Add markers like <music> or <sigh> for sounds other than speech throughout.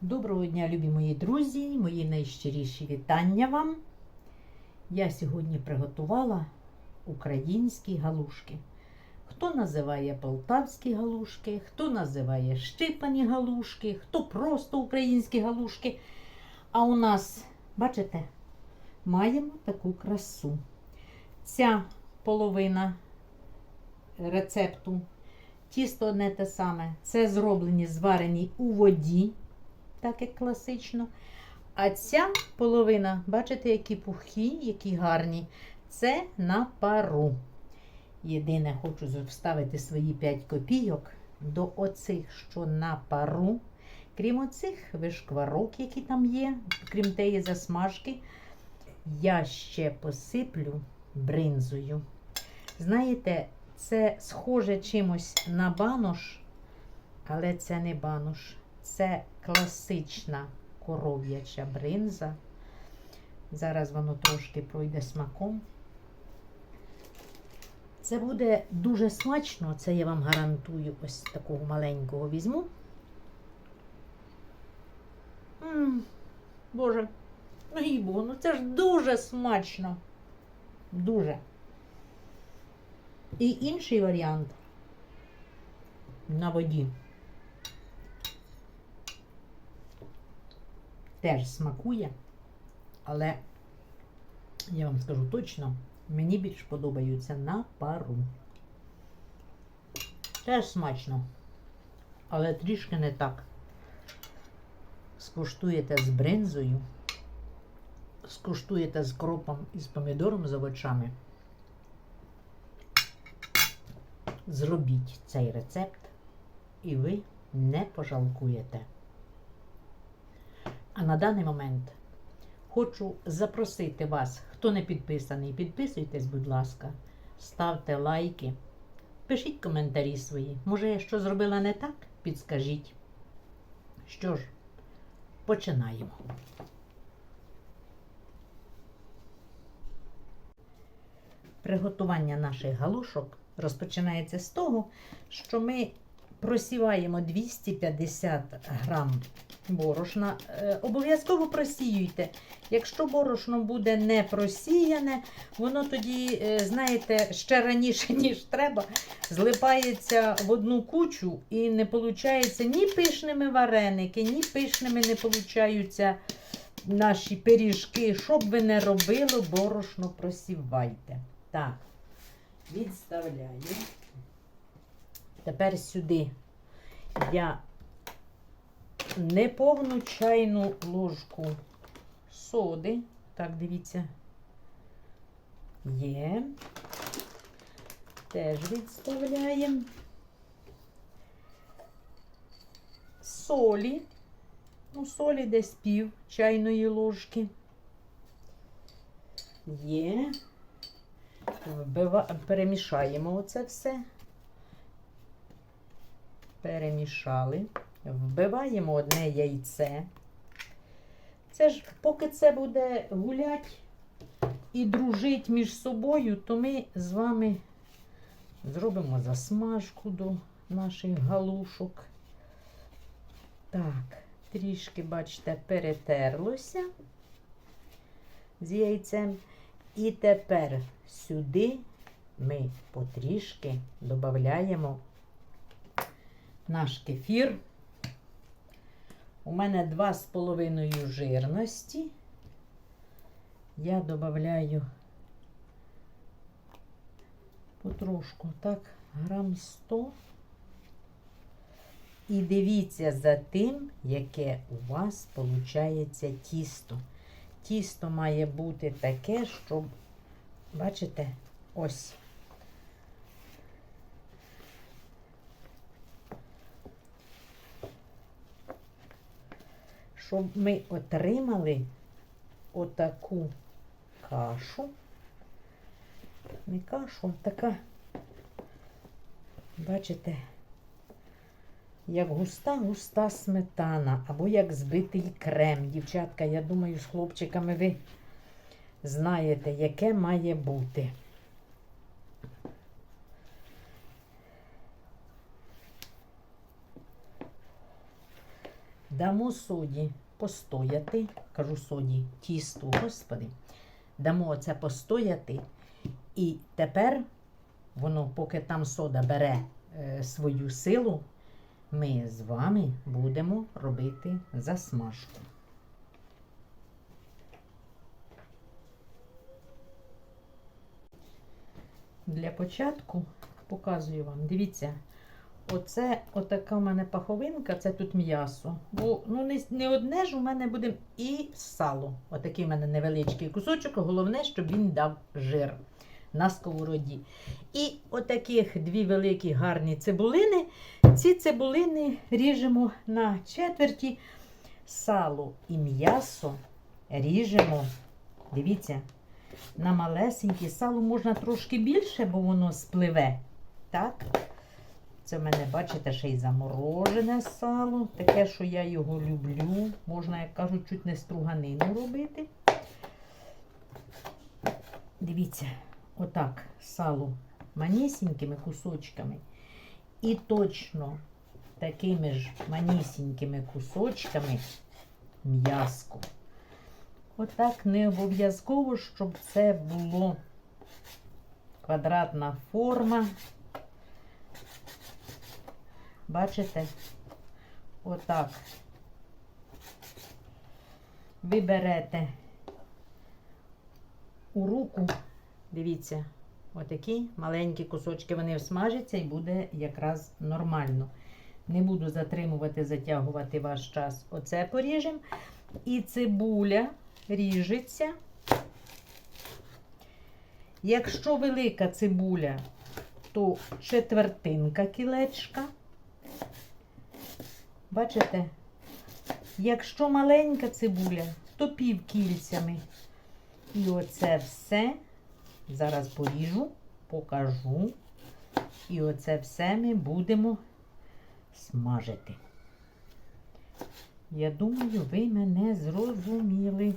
Доброго дня, любі мої друзі, мої найщиріші вітання вам. Я сьогодні приготувала українські галушки. Хто називає полтавські галушки, хто називає щипані галушки, хто просто українські галушки. А у нас, бачите, маємо таку красу. Ця половина рецепту, тісто одне те саме, це зроблені зварені у воді так як класично. А ця половина, бачите, які пухкі, які гарні. Це на пару. Єдине, хочу вставити свої 5 копійок до оцих, що на пару. Крім оцих вишкварок, які там є, крім тієї засмажки, я ще посиплю бринзою. Знаєте, це схоже чимось на банош, але це не банош. Це класична коров'яча бринза. Зараз воно трошки пройде смаком. Це буде дуже смачно, це я вам гарантую, ось такого маленького візьму. М-м, Боже, ну Богу, ну це ж дуже смачно. Дуже. І інший варіант на воді. Теж смакує, але я вам скажу точно, мені більш подобаються на пару. Теж смачно, але трішки не так. Скуштуєте з бринзою, скуштуєте з кропом і з помідором з овочами. Зробіть цей рецепт, і ви не пожалкуєте. А на даний момент хочу запросити вас, хто не підписаний, підписуйтесь, будь ласка, ставте лайки, пишіть коментарі свої. Може, я що зробила не так? Підскажіть. Що ж, починаємо. Приготування наших галушок розпочинається з того, що ми просіваємо 250 грам борошна. Е, Обов'язково просіюйте. Якщо борошно буде не просіяне, воно тоді, е, знаєте, ще раніше, <laughs> ніж треба, злипається в одну кучу і не виходить ні пишними вареники, ні пишними не получаються наші пиріжки. Що б ви не робили, борошно просівайте. Так, відставляю. Тепер сюди я неповну чайну ложку соди. Так, дивіться, є. Теж відставляємо. Солі. Ну, солі десь пів чайної ложки. Є. Вбива... Перемішаємо оце все. Перемішали. Вбиваємо одне яйце. Це ж, поки це буде гулять і дружить між собою, то ми з вами зробимо засмажку до наших галушок. Так, трішки, бачите, перетерлося з яйцем. І тепер сюди ми потрішки додаємо наш кефір. У мене 2,5 жирності. Я додаю потрошку, так, грам 100. І дивіться за тим, яке у вас виходить тісто. Тісто має бути таке, щоб, бачите, ось. Щоб ми отримали отаку кашу. Не кашу, а така, бачите, як густа-густа сметана, або як збитий крем. Дівчатка, я думаю, з хлопчиками ви знаєте, яке має бути. Дамо соді постояти, кажу соді, тісту, господи. Дамо це постояти. І тепер воно, поки там сода бере е, свою силу, ми з вами будемо робити засмажку. Для початку показую вам. Дивіться, оце отака в мене паховинка, це тут м'ясо. Бо ну, не, не одне ж у мене буде і сало. Отакий в мене невеличкий кусочок. Головне, щоб він дав жир на сковороді. І отаких дві великі гарні цибулини. Ці цибулини ріжемо на четверті. Сало і м'ясо ріжемо. Дивіться, на малесенькі сало можна трошки більше, бо воно спливе. Так? Це в мене, бачите, ще й заморожене сало. Таке, що я його люблю. Можна, як кажуть, чуть не струганину робити. Дивіться, отак сало манісінькими кусочками. І точно такими ж манісінькими кусочками м'яско. Отак не обов'язково, щоб це було квадратна форма. Бачите? Отак. Ви берете у руку, дивіться, отакі маленькі кусочки, вони всмажаться і буде якраз нормально. Не буду затримувати, затягувати ваш час. Оце поріжемо. І цибуля ріжеться. Якщо велика цибуля, то четвертинка кілечка. Бачите? Якщо маленька цибуля, то пів кільцями. І оце все зараз поріжу, покажу. І оце все ми будемо смажити. Я думаю, ви мене зрозуміли.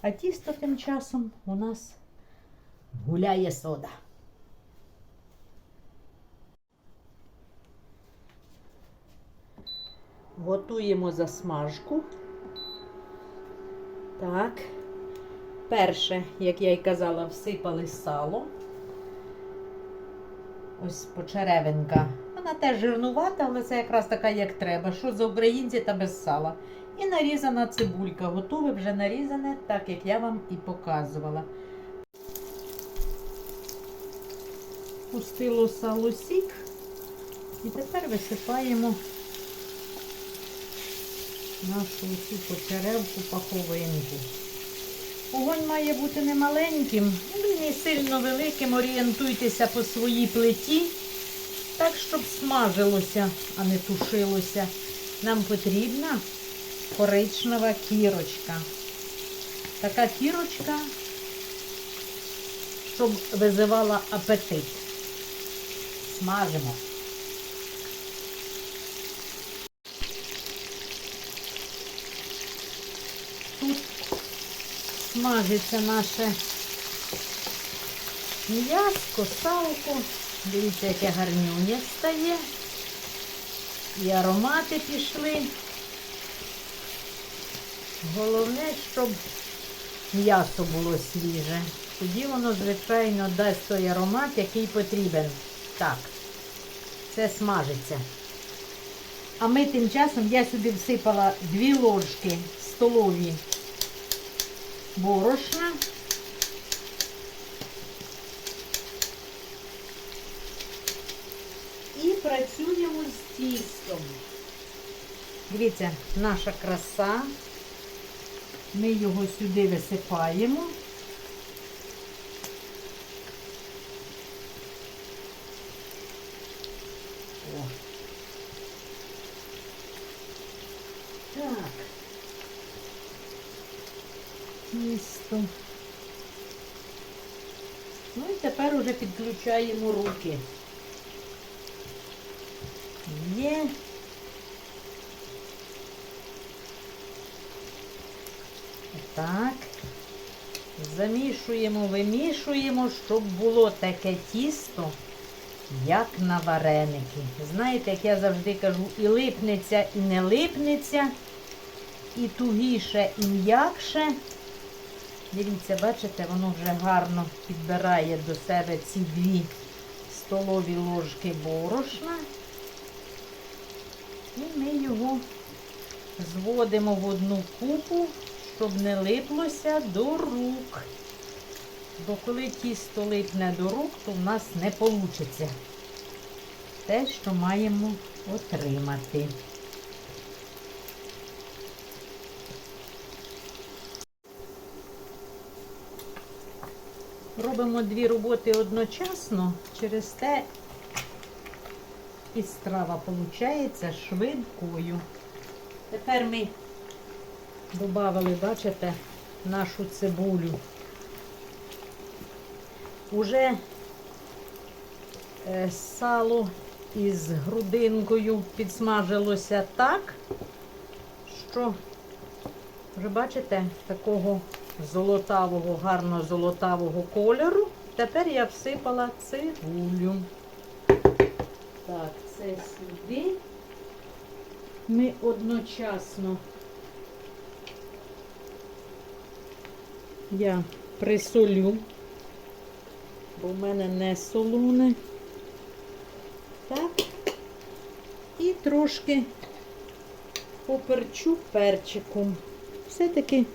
А тісто тим часом у нас гуляє сода. Готуємо засмажку. Так. Перше, як я й казала, всипали сало. Ось почеревинка. Вона теж жирнувата, але це якраз така, як треба. Що за українці та без сала. І нарізана цибулька. Готове вже нарізане, так як я вам і показувала. Пустило сало сік. І тепер висипаємо нашу цю почеревку паховинку. Огонь має бути не маленьким, не сильно великим. Орієнтуйтеся по своїй плиті, так, щоб смажилося, а не тушилося. Нам потрібна коричнева кірочка. Така кірочка, щоб визивала апетит. Смажимо. Смажиться наше м'яско, салко. Дивіться, яке гарнюнє стає. І аромати пішли. Головне, щоб м'ясо було свіже. Тоді воно, звичайно, дасть той аромат, який потрібен. Так, це смажиться. А ми тим часом я сюди всипала дві ложки столові борошна. І працюємо з тістом. Дивіться, наша краса. Ми його сюди висипаємо. О. Так. Тісто. Ну і тепер уже підключаємо руки. Є. Так. Замішуємо, вимішуємо, щоб було таке тісто, як на вареники. Знаєте, як я завжди кажу, і липнеться, і не липнеться. і тугіше, і м'якше. Дивіться, бачите, воно вже гарно підбирає до себе ці дві столові ложки борошна. І ми його зводимо в одну купу, щоб не липлося до рук. Бо коли тісто липне до рук, то в нас не вийде те, що маємо отримати. Робимо дві роботи одночасно, через те і страва виходить швидкою. Тепер ми додали, бачите, нашу цибулю. Уже е, сало із грудинкою підсмажилося так, що вже бачите, такого золотавого, гарно золотавого кольору. Тепер я всипала цибулю. Так, це сюди. Ми одночасно я присолю, бо в мене не солоне. Так. І трошки поперчу перчиком. Все-таки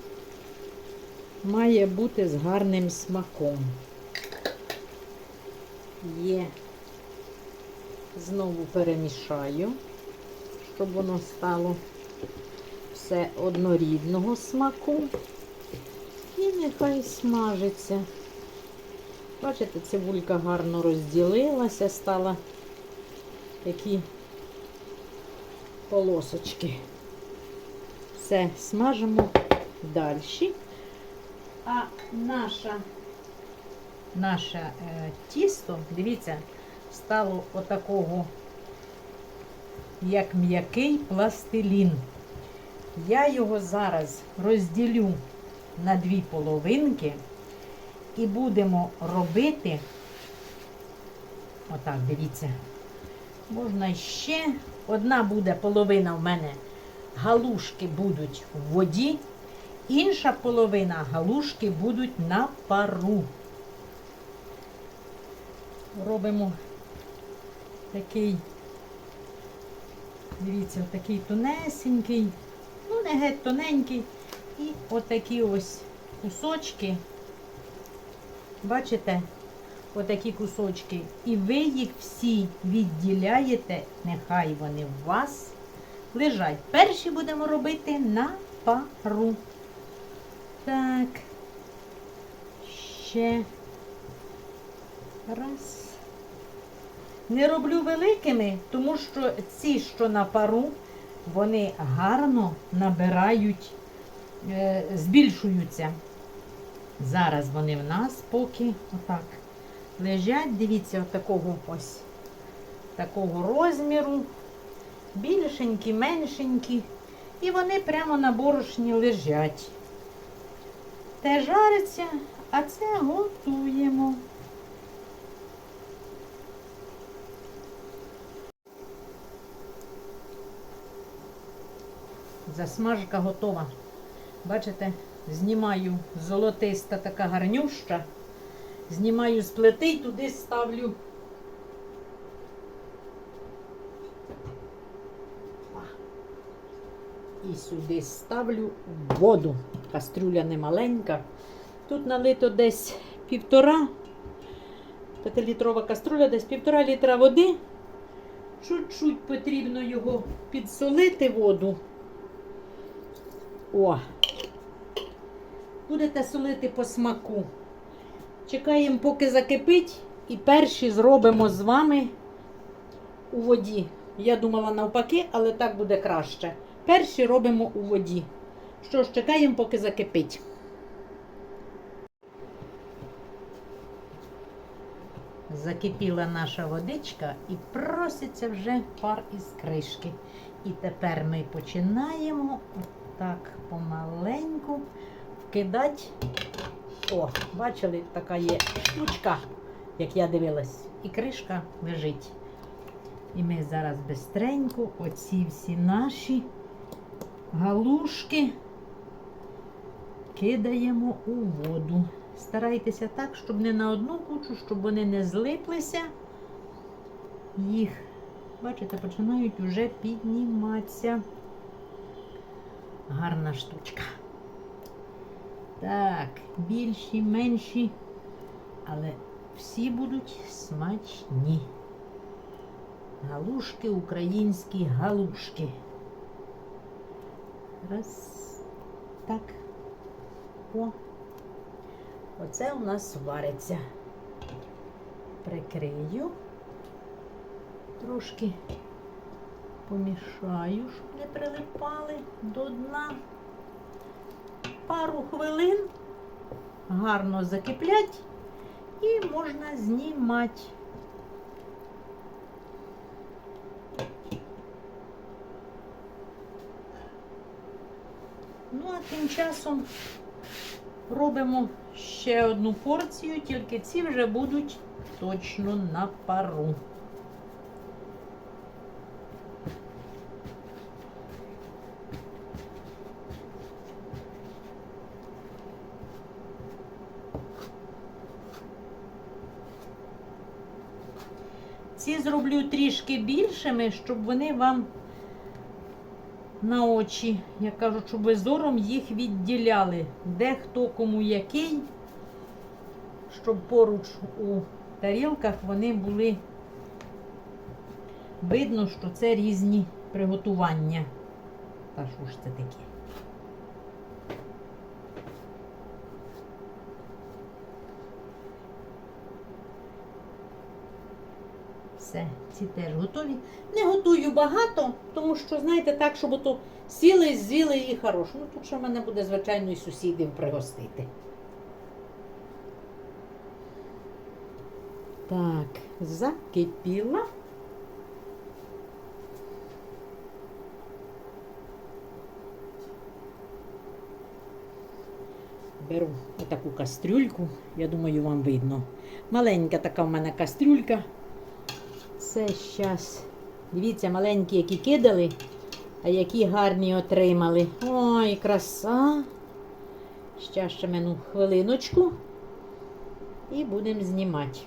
має бути з гарним смаком. Є. Знову перемішаю, щоб воно стало все однорідного смаку. І нехай смажиться. Бачите, цибулька гарно розділилася, стала такі полосочки. Все, смажимо далі. А наша, наше е, тісто, дивіться, стало отакого, як м'який пластилін. Я його зараз розділю на дві половинки і будемо робити, отак, дивіться, можна ще, одна буде половина в мене, галушки будуть в воді, інша половина галушки будуть на пару. Робимо такий, дивіться, такий тонесенький, ну не геть тоненький. І отакі ось кусочки, бачите, отакі кусочки. І ви їх всі відділяєте, нехай вони у вас лежать. Перші будемо робити на пару. Так. Ще раз. Не роблю великими, тому що ці, що на пару, вони гарно набирають, е, збільшуються. Зараз вони в нас поки отак лежать. Дивіться, такого ось такого розміру. Більшенькі, меншенькі. І вони прямо на борошні лежать. Те жариться, а це готуємо. Засмажка готова. Бачите, знімаю золотиста така гарнюща. Знімаю з плити і туди ставлю. І сюди ставлю воду. Кастрюля не маленька. Тут налито десь півтора. П'ятилітрова каструля, десь півтора літра води. Чуть-чуть потрібно його підсолити воду. О! Будете солити по смаку. Чекаємо, поки закипить, і перші зробимо з вами у воді. Я думала навпаки, але так буде краще. Перші робимо у воді. Що ж, чекаємо, поки закипить. Закипіла наша водичка і проситься вже пар із кришки. І тепер ми починаємо так помаленьку вкидати. О, бачили, така є штучка, як я дивилась, і кришка лежить. І ми зараз бистренько оці всі наші галушки кидаємо у воду. Старайтеся так, щоб не на одну кучу, щоб вони не злиплися. Їх, бачите, починають вже підніматися. Гарна штучка. Так, більші, менші, але всі будуть смачні. Галушки, українські галушки. Раз. Так. О. Оце у нас вариться. Прикрию. Трошки помішаю, щоб не прилипали до дна. Пару хвилин гарно закиплять і можна знімати. Ну, а тим часом робимо ще одну порцію, тільки ці вже будуть точно на пару. Ці зроблю трішки більшими, щоб вони вам на очі, як кажуть, щоб зором їх відділяли. Де хто кому який, щоб поруч у тарілках вони були видно, що це різні приготування. Та що ж це таке? Все, ці теж готові. Не готую багато, тому що, знаєте, так, щоб ото сіли, з'їли і хорош. Ну, тут що в мене буде, звичайно, і сусідів пригостити. Так, закипіла. Беру отаку кастрюльку, я думаю, вам видно. Маленька така в мене кастрюлька. Це щас. Дивіться, маленькі, які кидали, а які гарні отримали. Ой, краса. Ще ще мену хвилиночку. І будемо знімати.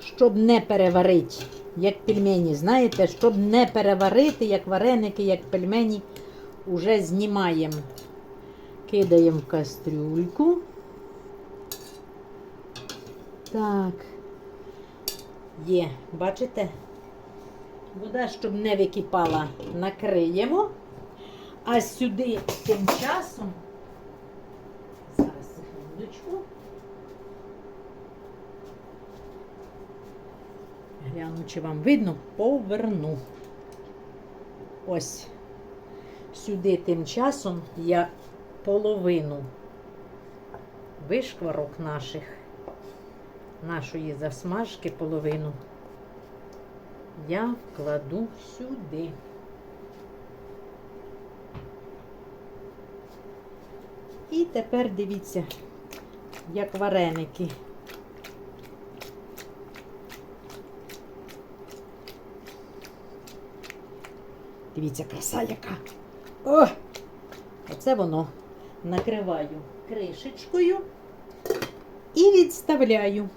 Щоб не переварити, як пельмені, знаєте, щоб не переварити, як вареники, як пельмені, уже знімаємо. Кидаємо в кастрюльку. Так. Є, бачите? Вода, щоб не википала, накриємо. А сюди тим часом. Зараз секундочку. Гляну, чи вам видно, поверну. Ось. Сюди тим часом я половину вишкварок наших, нашої засмажки, половину я кладу сюди. І тепер дивіться, як вареники. Дивіться, краса яка. О! Оце воно накриваю кришечкою і відставляю.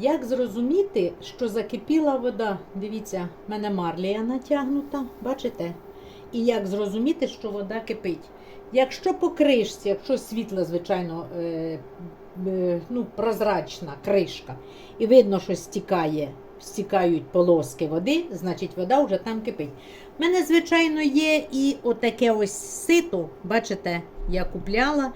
Як зрозуміти, що закипіла вода? Дивіться, в мене марлія натягнута, бачите? І як зрозуміти, що вода кипить? Якщо по кришці, якщо світла, звичайно, е, ну, прозрачна кришка, і видно, що стікає, стікають полоски води, значить вода вже там кипить. У мене, звичайно, є і отаке ось сито, бачите, я купляла.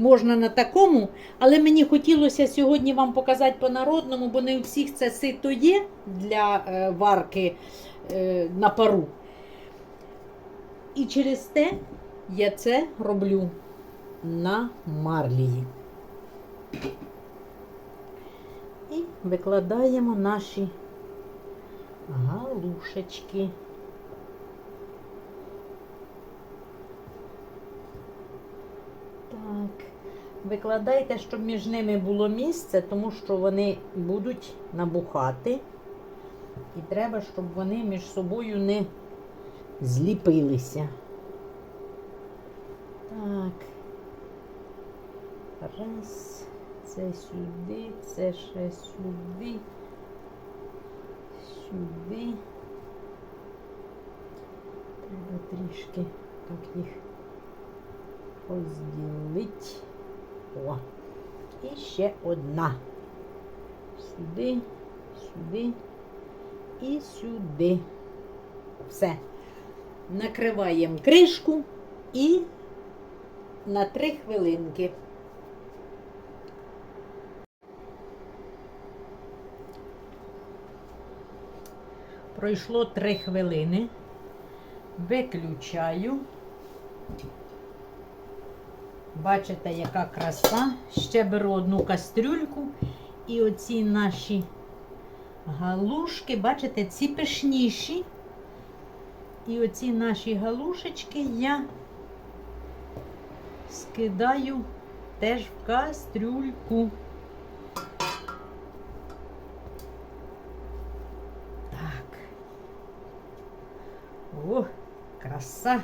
Можна на такому, але мені хотілося сьогодні вам показати по-народному, бо не у всіх це сито є для е, варки е, на пару. І через те я це роблю на марлії. І викладаємо наші галушечки. Так, викладайте, щоб між ними було місце, тому що вони будуть набухати. І треба, щоб вони між собою не зліпилися. Так, раз. Це сюди, це ще сюди. Сюди. Треба трішки так їх розділити. О. І ще одна. Сюди, сюди і сюди. Все. Накриваємо кришку і на три хвилинки. Пройшло три хвилини. Виключаю. Бачите, яка краса. Ще беру одну кастрюльку і оці наші галушки, бачите, ці пишніші. І оці наші галушечки я скидаю теж в кастрюльку. Так. О, краса.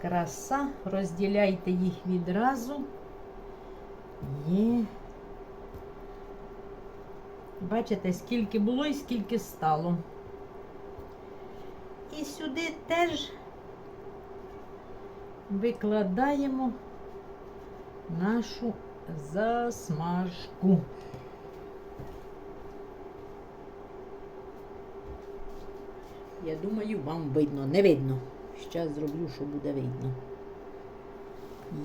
Краса. Розділяйте їх відразу. Є. Бачите, скільки було і скільки стало. І сюди теж викладаємо нашу засмажку. Я думаю, вам видно. Не видно. Зараз зроблю, що буде видно.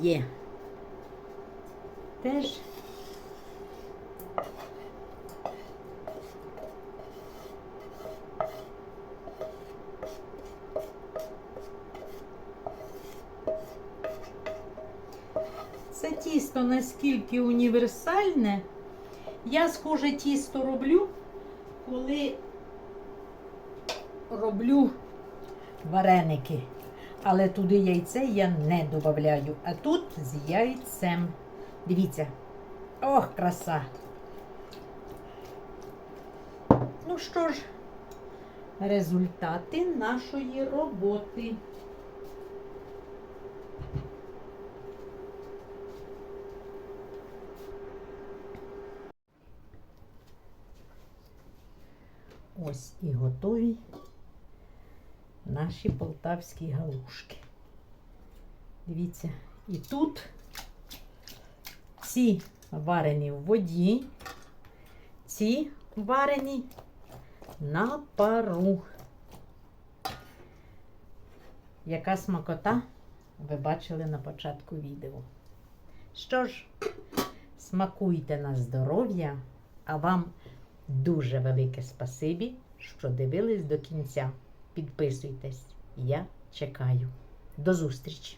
Є. Теж Це тісто наскільки універсальне. Я схоже тісто роблю, коли роблю вареники. Але туди яйце я не додаю. А тут з яйцем. Дивіться. Ох, краса. Ну що ж, результати нашої роботи. Ось і готові наші полтавські галушки. Дивіться, і тут ці варені в воді, ці варені на пару. Яка смакота ви бачили на початку відео. Що ж, смакуйте на здоров'я, а вам дуже велике спасибі, що дивились до кінця. Підписуйтесь, я чекаю. До зустрічі!